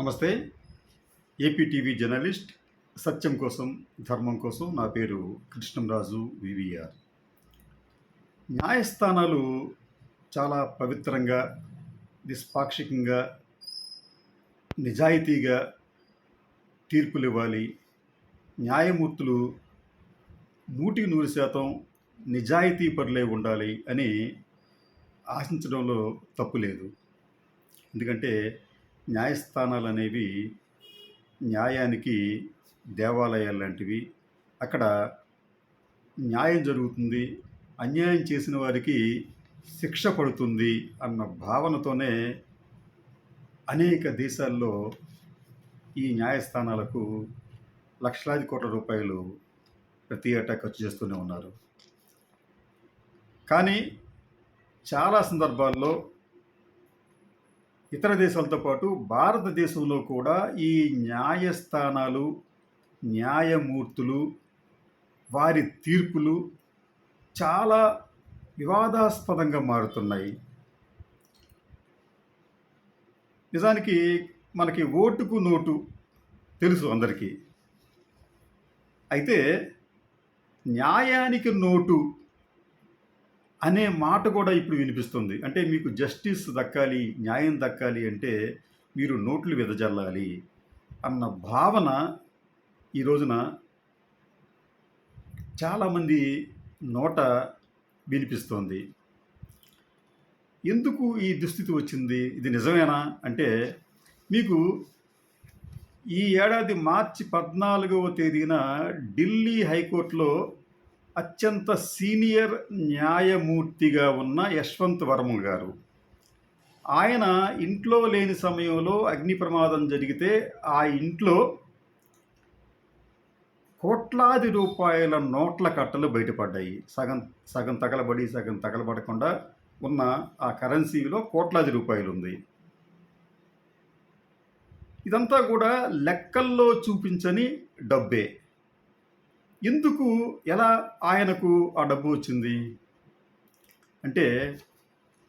నమస్తే. APTV journalist సత్యం కోసం ధర్మం కోసం నా పేరు కృష్ణంరాజు వివిఆర్. న్యాయస్థానాలు చాలా పవిత్రంగా నిష్పాక్షికంగా నిజాయితీగా తీర్పులు ఇవ్వాలి. న్యాయమూర్తులు నూటికి నూరు శాతం నిజాయితీ పరులే ఉండాలి అని ఆశించడంలో తప్పు లేదు. ఎందుకంటే న్యాయస్థానాలు అనేవి న్యాయానికి దేవాలయాలు లాంటివి. అక్కడ న్యాయం జరుగుతుంది అన్యాయం చేసిన వారికి శిక్ష పడుతుంది అన్న భావనతోనే అనేక దేశాల్లో ఈ న్యాయస్థానాలకు లక్షలాది కోట్ల రూపాయలు ప్రతి ఏటా ఖర్చు చేస్తూనే ఉన్నారు. కానీ చాలా సందర్భాల్లో ఇతర దేశాలతో పాటు భారతదేశంలో కూడా ఈ న్యాయస్థానాలు న్యాయమూర్తులు వారి తీర్పులు చాలా వివాదాస్పదంగా మారుతున్నాయి. నిజానికి మనకి ఓటుకు నోటు తెలుసు అందరికీ. అయితే న్యాయానికి నోటు అనే మాట కూడా ఇప్పుడు వినిపిస్తుంది. అంటే మీకు జస్టిస్ దక్కాలి న్యాయం దక్కాలి అంటే మీరు నోట్లు వెదజల్లాలి అన్న భావన ఈ రోజున చాలామంది నోట వినిపిస్తోంది. ఎందుకు ఈ దుస్థితి వచ్చింది? ఇది నిజమేనా? అంటే మీకు ఈ ఏడాది మార్చి పద్నాలుగవ తేదీన ఢిల్లీ హైకోర్టులో అత్యంత సీనియర్ న్యాయమూర్తిగా ఉన్న యశ్వంత్ వర్మ గారు. ఆయన ఇంట్లో లేని సమయంలో అగ్ని ప్రమాదం జరిగితే ఆ ఇంట్లో కోట్లాది రూపాయల నోట్ల కట్టలు బయటపడ్డాయి. సగం సగం తగలబడి సగం తగలబడకుండా ఉన్న ఆ కరెన్సీలో కోట్లాది రూపాయలు ఉంది ఇదంతా కూడా లెక్కల్లో చూపించని డబ్బే. ఎందుకు ఎలా ఆయనకు ఆ డబ్బు వచ్చింది? అంటే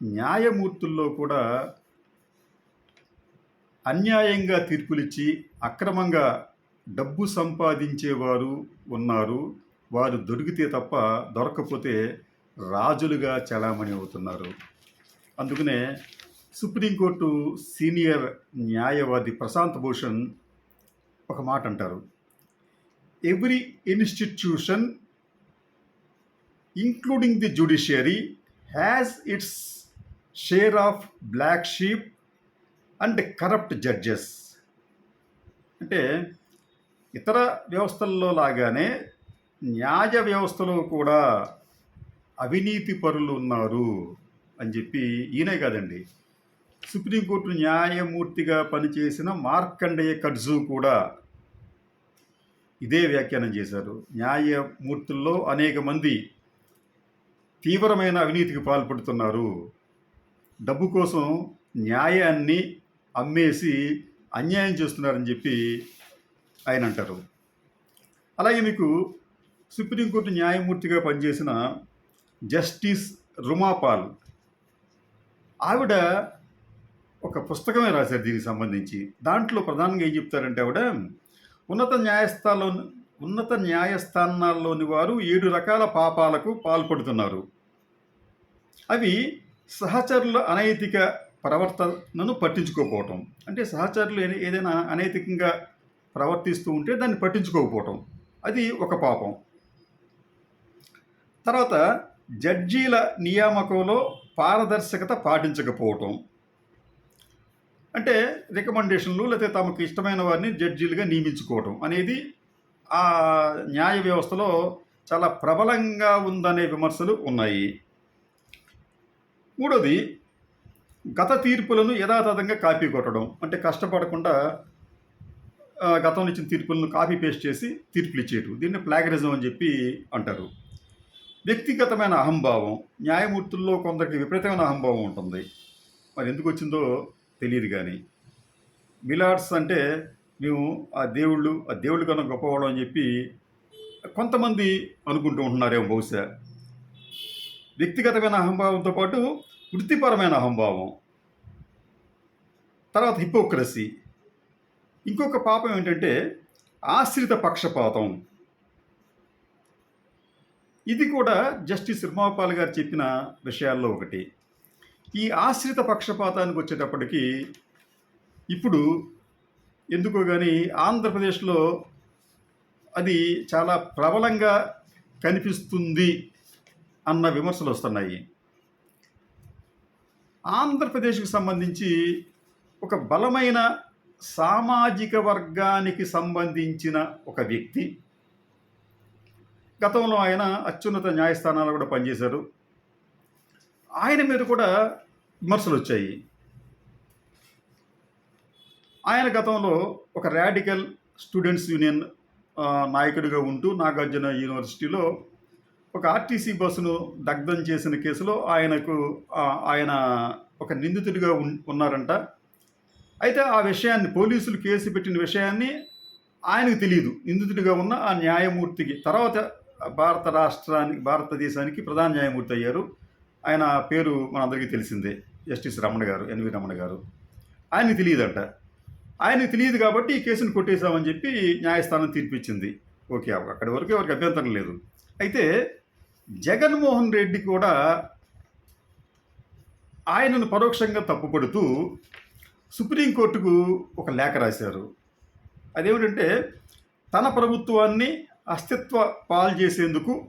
న్యాయమూర్తుల్లో కూడా అన్యాయంగా తీర్పులిచ్చి అక్రమంగా డబ్బు సంపాదించేవారు ఉన్నారు. వారు దొరికితే తప్ప దొరకకపోతే రాజులుగా చలామణి అవుతున్నారు. అందుకనే సుప్రీంకోర్టు సీనియర్ న్యాయవాది ప్రశాంత్ భూషణ్ ఒక మాట అంటారు every institution including the judiciary has its share of black sheep and corrupt judges అంటే ఇతర వ్యవస్థల్లో లాగానే న్యాయ వ్యవస్థలో కూడా అవినీతి పరులు ఉన్నారు అని చెప్పి ఈయనే కాదండి. సుప్రీంకోర్టు న్యాయమూర్తిగా పనిచేసిన మార్కండేయ కడ్జు కూడా ఇదే వ్యాఖ్యానం చేశారు. న్యాయమూర్తుల్లో అనేక మంది తీవ్రమైన అవినీతికి పాల్పడుతున్నారు. డబ్బు కోసం న్యాయాన్ని అమ్మేసి అన్యాయం చేస్తున్నారని చెప్పి ఆయన అంటారు. అలాగే మీకు సుప్రీంకోర్టు న్యాయమూర్తిగా పనిచేసిన జస్టిస్ రుమాపాల్ ఆవిడ ఒక పుస్తకమే రాశారు దీనికి సంబంధించి. దాంట్లో ప్రధానంగా ఏం చెప్తారంటే ఆవిడ ఉన్నత న్యాయస్థానంలో ఉన్నత న్యాయస్థానాల్లోని వారు ఏడు రకాల పాపాలకు పాల్పడుతున్నారు. అవి సహచరుల అనైతిక ప్రవర్తనను పట్టించుకోకపోవటం. అంటే సహచరులు ఏదైనా అనైతికంగా ప్రవర్తిస్తూ ఉంటే దాన్ని పట్టించుకోకపోవటం. అది ఒక పాపం. తర్వాత జడ్జీల నియామకంలో పారదర్శకత పాటించకపోవటం. అంటే రికమెండేషన్లు లేకపోతే తమకు ఇష్టమైన వారిని జడ్జీలుగా నియమించుకోవటం అనేది ఆ న్యాయ వ్యవస్థలో చాలా ప్రబలంగా ఉందనే విమర్శలు ఉన్నాయి. మూడోది గత తీర్పులను యథాతథంగా కాపీ కొట్టడం. అంటే కష్టపడకుండా గతంలో ఇచ్చిన తీర్పులను కాపీ పేస్ట్ చేసి తీర్పులు ఇచ్చేయటం. దీన్ని ప్లాగరిజం అని చెప్పి అంటారు. వ్యక్తిగతమైన అహంభావం న్యాయమూర్తుల్లో కొందరికి విపరీతమైన అహంభావం ఉంటుంది. మరి ఎందుకు వచ్చిందో తెలియదు కానీ. మిలాడ్స్ అంటే మేము ఆ దేవుళ్ళు ఆ దేవుళ్ళు కన్నా గొప్పవాడు అని చెప్పి కొంతమంది అనుకుంటూ ఉంటున్నారేమో బహుశా. వ్యక్తిగతమైన అహంభావంతో పాటు వృత్తిపరమైన అహంభావం. తర్వాత హిపోక్రసీ. ఇంకొక పాపం ఏంటంటే ఆశ్రిత పక్షపాతం. ఇది కూడా జస్టిస్ రుమాపాల్ గారు చెప్పిన విషయాల్లో ఒకటి. ఈ ఆశ్రిత పక్షపాతానికి వచ్చేటప్పటికి ఇప్పుడు ఎందుకో కానీ ఆంధ్రప్రదేశ్లో అది చాలా ప్రబలంగా కనిపిస్తుంది అన్న విమర్శలు వస్తున్నాయి. ఆంధ్రప్రదేశ్కి సంబంధించి ఒక బలమైన సామాజిక వర్గానికి సంబంధించిన ఒక వ్యక్తి. గతంలో ఆయన అత్యున్నత న్యాయస్థానాలు కూడా పనిచేశారు. ఆయన మీద కూడా విమర్శలు వచ్చాయి. ఆయన గతంలో ఒక రాడికల్ స్టూడెంట్స్ యూనియన్ నాయకుడిగా ఉంటూ నాగార్జున యూనివర్సిటీలో ఒక ఆర్టీసీ బస్సును దగ్ధం చేసిన కేసులో ఆయనకు ఆయన ఒక నిందితుడిగా ఉన్నారంట. అయితే ఆ విషయాన్ని పోలీసులు కేసు పెట్టిన విషయాన్ని ఆయనకు తెలియదు. నిందితుడిగా ఉన్న ఆ న్యాయమూర్తికి తర్వాత భారత రాష్ట్రానికి భారతదేశానికి ప్రధాన న్యాయమూర్తి అయ్యారు. ఆయన పేరు మనందరికీ తెలిసిందే. జస్టిస్ రమణ గారు ఎన్వి రమణ గారు. ఆయనకి తెలియదంట. ఆయనకు తెలియదు కాబట్టి ఈ కేసును కొట్టేశామని చెప్పి న్యాయస్థానం తీర్పిచ్చింది. ఓకే అక్కడి వరకు ఎవరికి అభ్యంతరం లేదు. అయితే జగన్మోహన్ రెడ్డి కూడా ఆయనను పరోక్షంగా తప్పుపడుతూ సుప్రీంకోర్టుకు ఒక లేఖ రాశారు. అదేమిటంటే తన ప్రభుత్వాన్ని అస్తిత్వ పాలు చేసేందుకు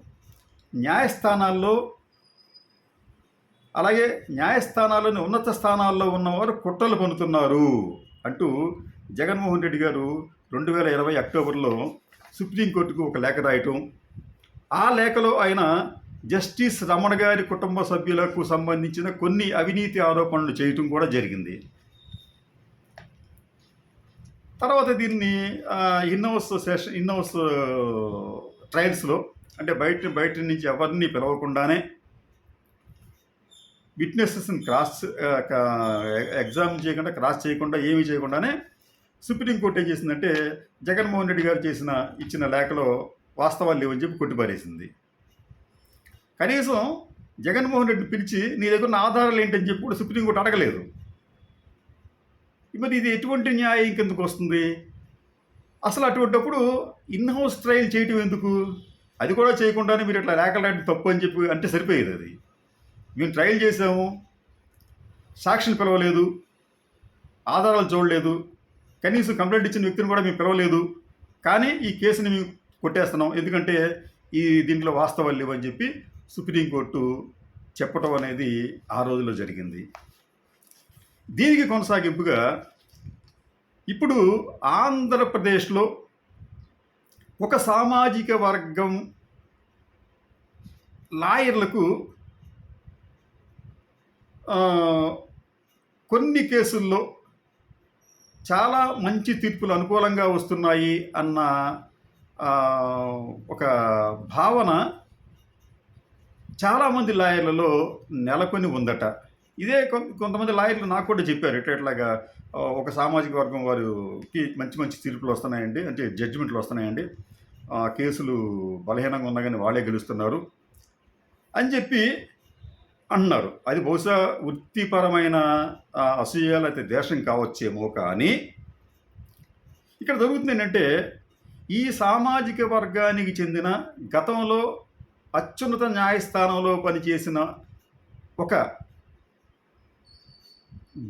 న్యాయస్థానాల్లో అలాగే న్యాయస్థానాల్లోని ఉన్నత స్థానాల్లో ఉన్నవారు కుట్రలు పనుతున్నారు అంటూ జగన్మోహన్ రెడ్డి గారు రెండు వేల ఇరవై అక్టోబర్లో సుప్రీంకోర్టుకు ఒక లేఖ రాయటం. ఆ లేఖలో ఆయన జస్టిస్ రమణ గారి కుటుంబ సభ్యులకు సంబంధించిన కొన్ని అవినీతి ఆరోపణలు చేయటం కూడా జరిగింది. తర్వాత దీన్ని ఇన్హౌస్ సెషన్ ఇన్హౌస్ ట్రయల్స్లో అంటే బయట బయట నుంచి ఎవరిని పిలవకుండానే విట్నెసెస్ని క్రాస్ ఎగ్జామ్ చేయకుండా క్రాస్ చేయకుండా ఏమీ చేయకుండానే సుప్రీంకోర్టు ఏం చేసిందంటే జగన్మోహన్ రెడ్డి గారు చేసిన ఇచ్చిన లేఖలో వాస్తవాలు లేవని చెప్పి కొట్టిపారేసింది. కనీసం జగన్మోహన్ రెడ్డి పిలిచి నీ దగ్గర ఆధారాలు ఏంటని చెప్పి కూడా సుప్రీంకోర్టు అడగలేదు. మరి ఇది ఎటువంటి న్యాయం కిందకు వస్తుంది? అసలు అటువంటిప్పుడు ఇన్హౌస్ ట్రయల్ చేయటం ఎందుకు? అది కూడా చేయకుండానే మీరు ఇట్లా లేఖలు రాయడం తప్పు అని చెప్పి అంటే సరిపోయేది అది. మేము ట్రయల్ చేసాము సాక్షులు పిలవలేదు. ఆధారాలు చూడలేదు. కనీసం కంప్లైంట్ ఇచ్చిన వ్యక్తిని కూడా మేము పిలవలేదు. కానీ ఈ కేసుని మేము కొట్టేస్తున్నాం. ఎందుకంటే ఈ దీంట్లో వాస్తవాలు లేవని చెప్పి సుప్రీంకోర్టు చెప్పటం అనేది ఆ రోజుల్లో జరిగింది. దీనికి కొనసాగింపుగా ఇప్పుడు ఆంధ్రప్రదేశ్లో ఒక సామాజిక వర్గం లాయర్లకు కొన్ని కేసుల్లో చాలా మంచి తీర్పులు అనుకూలంగా వస్తున్నాయి అన్న ఒక భావన చాలామంది లాయర్లలో నెలకొని ఉందట. ఇదే కొంతమంది లాయర్లు నాకు కూడా చెప్పారు ఇట్లా ఇట్లాగా ఒక సామాజిక వర్గం వారికి మంచి మంచి తీర్పులు వస్తున్నాయండి అంటే జడ్జిమెంట్లు వస్తున్నాయండి. ఆ, కేసులు బలహీనంగా ఉన్నా కానీ వాళ్ళే గెలుస్తున్నారు. అని చెప్పి అన్నారు. అది బహుశా వృత్తిపరమైన అసూయ లేకపోతే దేశం కావచ్చేమో కానీ ఇక్కడ జరుగుతుంది ఏంటంటే ఈ సామాజిక వర్గానికి చెందిన గతంలో అత్యున్నత న్యాయస్థానంలో పనిచేసిన ఒక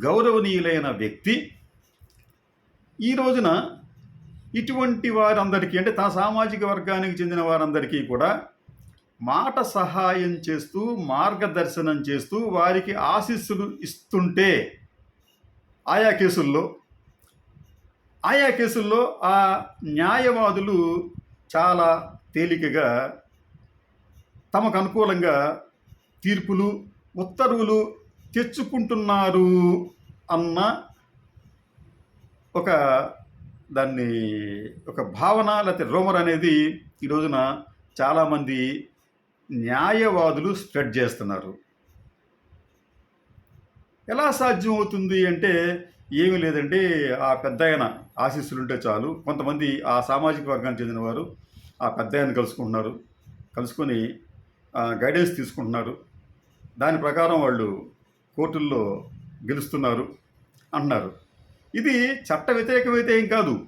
గౌరవనీయులైన వ్యక్తి ఈ రోజున ఇటువంటి వారందరికీ అంటే తన సామాజిక వర్గానికి చెందిన వారందరికీ కూడా మాట సహాయం చేస్తూ మార్గదర్శనం చేస్తూ వారికి ఆశీస్సులు ఇస్తుంటే ఆయా కేసుల్లో ఆయా కేసుల్లో ఆ న్యాయవాదులు చాలా తేలికగా తమకు అనుకూలంగా తీర్పులు ఉత్తర్వులు తెచ్చుకుంటున్నారు అన్న ఒక దాన్ని ఒక భావన లేకపోతే రోమర్ అనేది ఈ రోజున చాలామంది న్యాయవాదులు స్ప్రెడ్ చేస్తున్నారు. ఎలా సాధ్యం అవుతుంది అంటే ఏమీ లేదండి. ఆ పెద్ద ఆయన ఆశీస్సులు ఉంటే చాలు. కొంతమంది ఆ సామాజిక వర్గానికి చెందిన వారు ఆ పెద్ద ఆయన కలుసుకుంటున్నారు. కలుసుకొని గైడెన్స్ తీసుకుంటున్నారు. దాని ప్రకారం వాళ్ళు కోర్టుల్లో గెలుస్తున్నారు అంటున్నారు. ఇది చట్ట వ్యతిరేకమైతే ఏం కాదు.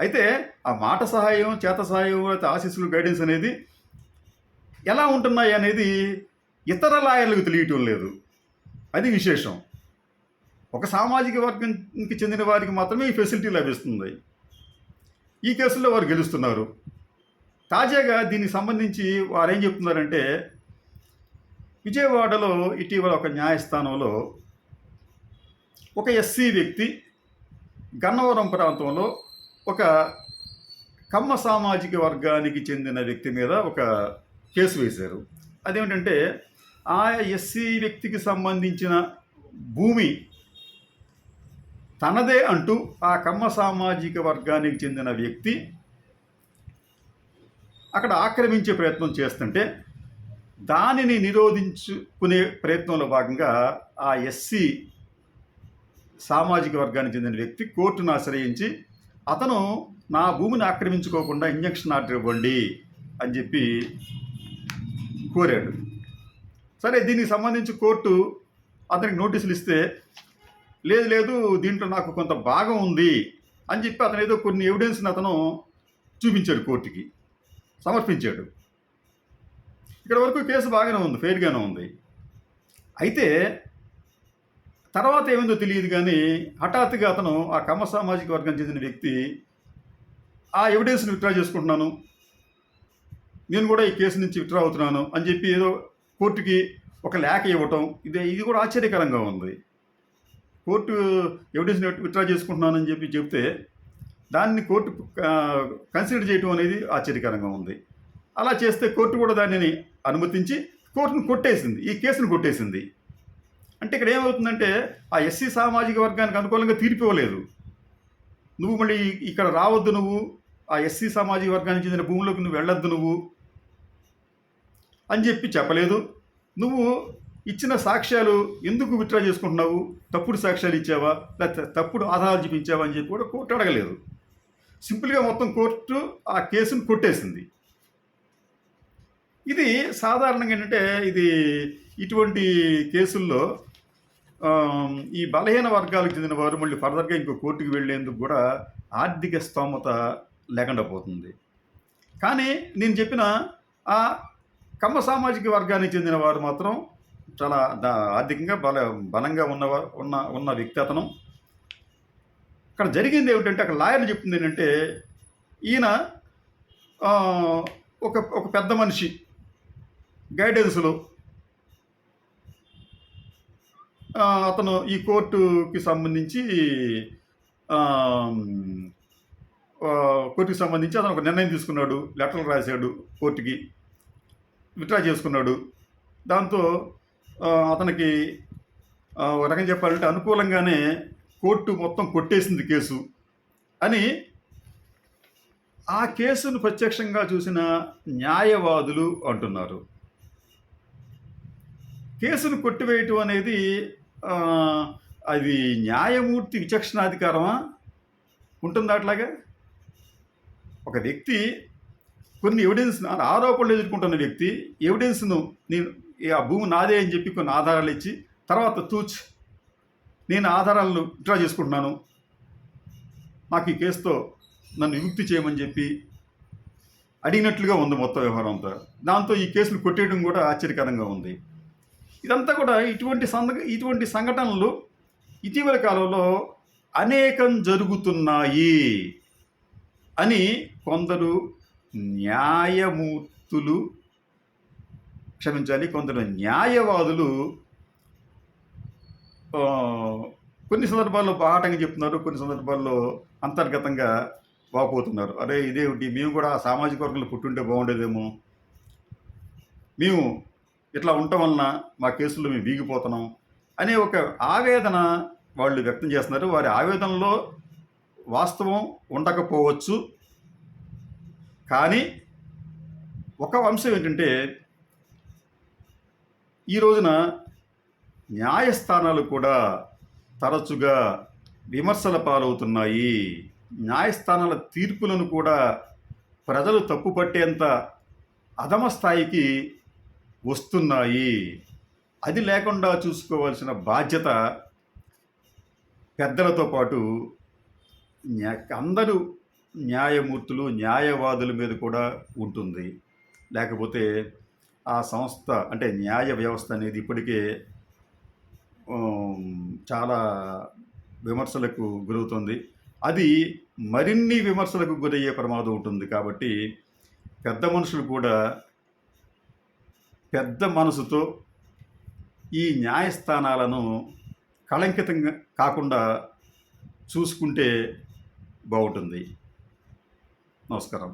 అయితే ఆ మాట సహాయం చేత సహాయం లేకపోతే ఆశీస్సులు గైడెన్స్ అనేది ఎలా ఉంటున్నాయి అనేది ఇతర లాయర్లకు తెలియటం లేదు. అది విశేషం. ఒక సామాజిక వర్గానికి చెందిన వారికి మాత్రమే ఈ ఫెసిలిటీ లభిస్తుంది. ఈ కేసుల్లో వారు గెలుస్తున్నారు. తాజాగా దీనికి సంబంధించి వారు ఏం చెప్తున్నారంటే విజయవాడలో ఇటీవల ఒక న్యాయస్థానంలో ఒక ఎస్సీ వ్యక్తి గన్నవరం ప్రాంతంలో ఒక కమ్మ సామాజిక వర్గానికి చెందిన వ్యక్తి మీద ఒక కేసు వేశారు. అదేమిటంటే ఆ ఎస్సీ వ్యక్తికి సంబంధించిన భూమి తనదే అంటూ ఆ కమ్మ సామాజిక వర్గానికి చెందిన వ్యక్తి అక్కడ ఆక్రమించే ప్రయత్నం చేస్తుంటే దానిని నిరోధించుకునే ప్రయత్నంలో భాగంగా ఆ ఎస్సీ సామాజిక వర్గానికి చెందిన వ్యక్తి కోర్టును ఆశ్రయించి అతను నా భూమిని ఆక్రమించుకోకుండా ఇంజక్షన్ ఆర్డర్ ఇవ్వండి అని చెప్పి కోరాడు. సరే దీనికి సంబంధించి కోర్టు అతనికి నోటీసులు ఇస్తే లేదు లేదు దీంట్లో నాకు కొంత భాగం ఉంది అని చెప్పి అతను ఏదో కొన్ని ఎవిడెన్స్ని అతను చూపించాడు కోర్టుకి సమర్పించాడు. ఇక్కడ వరకు కేసు బాగానే ఉంది ఫెయిర్గానే ఉంది. అయితే తర్వాత ఏమైందో తెలియదు కానీ హఠాత్తుగా అతను ఆ కమ్మ సామాజిక వర్గం చెందిన వ్యక్తి ఆ ఎవిడెన్స్ని విత్డ్రా చేసుకుంటున్నాను. నేను కూడా ఈ కేసు నుంచి విత్డ్రా అవుతున్నాను అని చెప్పి ఏదో కోర్టుకి ఒక లేఖ ఇవ్వటం ఇది ఇది కూడా ఆశ్చర్యకరంగా ఉంది. కోర్టు ఎవిడెన్స్ విత్డ్రా చేసుకుంటున్నానని చెప్పి చెప్తే దాన్ని కోర్టు కన్సిడర్ చేయటం అనేది ఆశ్చర్యకరంగా ఉంది. అలా చేస్తే కోర్టు కూడా దానిని అనుమతించి కోర్టును కొట్టేసింది ఈ కేసును కొట్టేసింది. అంటే ఇక్కడ ఏమవుతుందంటే ఆ ఎస్సీ సామాజిక వర్గానికి అనుకూలంగా తీర్పు ఇవ్వలేదు. నువ్వు మళ్ళీ ఇక్కడ రావద్దు నువ్వు ఆ ఎస్సీ సామాజిక వర్గానికి చెందిన భూమిలోకి నువ్వు వెళ్ళొద్దు నువ్వు అని చెప్పి చెప్పలేదు. నువ్వు ఇచ్చిన సాక్ష్యాలు ఎందుకు విత్డ్రా చేసుకుంటున్నావు? తప్పుడు సాక్ష్యాలు ఇచ్చావా? లేకపోతే తప్పుడు ఆధారాలు చూపించావా అని చెప్పి కూడా కోర్టు అడగలేదు. సింపుల్గా మొత్తం కోర్టు ఆ కేసును కొట్టేసింది. ఇది సాధారణంగా ఏంటంటే ఇది ఇటువంటి కేసుల్లో ఈ బలహీన వర్గాలకు చెందిన వారు మళ్ళీ ఫర్దర్గా ఇంకో కోర్టుకు వెళ్ళేందుకు కూడా ఆర్థిక స్తోమత లేకుండా పోతుంది. కానీ నేను చెప్పిన ఆ కమ్మ సామాజిక వర్గానికి చెందిన వారు మాత్రం చాలా ఆర్థికంగా బల బలంగా ఉన్నవారు ఉన్న ఉన్న వ్యక్తి అతను అక్కడ జరిగింది ఏమిటంటే అక్కడ లాయర్లు చెప్తుంది ఏంటంటే ఈయన ఒక ఒక పెద్ద మనిషి గైడెన్స్లో అతను ఈ కోర్టుకి సంబంధించి కోర్టుకి సంబంధించి అతను ఒక నిర్ణయం తీసుకున్నాడు లెటర్లు రాశాడు కోర్టుకి. విత్డ్రా చేసుకున్నాడు. దాంతో అతనికి ఒక రకం చెప్పాలంటే అనుకూలంగానే కోర్టు మొత్తం కొట్టేసింది కేసు. అని ఆ కేసును ప్రత్యక్షంగా చూసిన న్యాయవాదులు అంటున్నారు. కేసును కొట్టివేయటం అనేది అది న్యాయమూర్తి విచక్షణాధికారమా? ఉంటుందా అట్లాగా? ఒక వ్యక్తి కొన్ని ఎవిడెన్స్ ఆరోపణలు ఎదుర్కొంటున్న వ్యక్తి ఎవిడెన్స్ను నేను ఆ భూమి నాదే అని చెప్పి కొన్ని ఆధారాలు ఇచ్చి తర్వాత తూచ్ నేను ఆధారాలను విత్డ్రా చేసుకుంటున్నాను. నాకు ఈ కేసుతో నన్ను విముక్తి చేయమని చెప్పి అడిగినట్లుగా ఉంది మొత్తం వ్యవహారం అంతా. దాంతో ఈ కేసులు కొట్టేయడం కూడా ఆశ్చర్యకరంగా ఉంది. ఇదంతా కూడా ఇటువంటి సంద ఇటువంటి సంఘటనలు ఇటీవల కాలంలో అనేకం జరుగుతున్నాయి అని కొందరు న్యాయమూర్తులు క్షమించాలి కొందరు న్యాయవాదులు కొన్ని సందర్భాల్లో పాఠంగా చెప్తున్నారు కొన్ని సందర్భాల్లో అంతర్గతంగా వాపోతున్నారు. అరే ఇదేమిటి? మేము కూడా ఆ సామాజిక వర్గంలో పుట్టుంటే బాగుండేదేమో. మేము ఇట్లా ఉండటం వలన మా కేసుల్లో మేము వీగిపోతున్నాం అనే ఒక ఆవేదన వాళ్ళు వ్యక్తం చేస్తున్నారు. వారి ఆవేదనలో వాస్తవం ఉండకపోవచ్చు. కానీ ఒక అంశం ఏంటంటే ఈ రోజున న్యాయస్థానాలు కూడా తరచుగా విమర్శల పాలవుతున్నాయి. న్యాయస్థానాల తీర్పులను కూడా ప్రజలు తప్పుపట్టేంత అధమ స్థాయికి వస్తున్నాయి. అది లేకుండా చూసుకోవాల్సిన బాధ్యత పెద్దలతో పాటు అందరూ న్యాయమూర్తులు న్యాయవాదుల మీద కూడా ఉంటుంది. లేకపోతే ఆ సంస్థ అంటే న్యాయ వ్యవస్థ అనేది ఇప్పటికే చాలా విమర్శలకు గురవుతుంది. అది మరిన్ని విమర్శలకు గురయ్యే ప్రమాదం ఉంటుంది కాబట్టి పెద్ద మనుషులు కూడా పెద్ద మనసుతో ఈ న్యాయస్థానాలను కళంకితంగా కాకుండా చూసుకుంటే బాగుంటుంది. നമസ്കാരം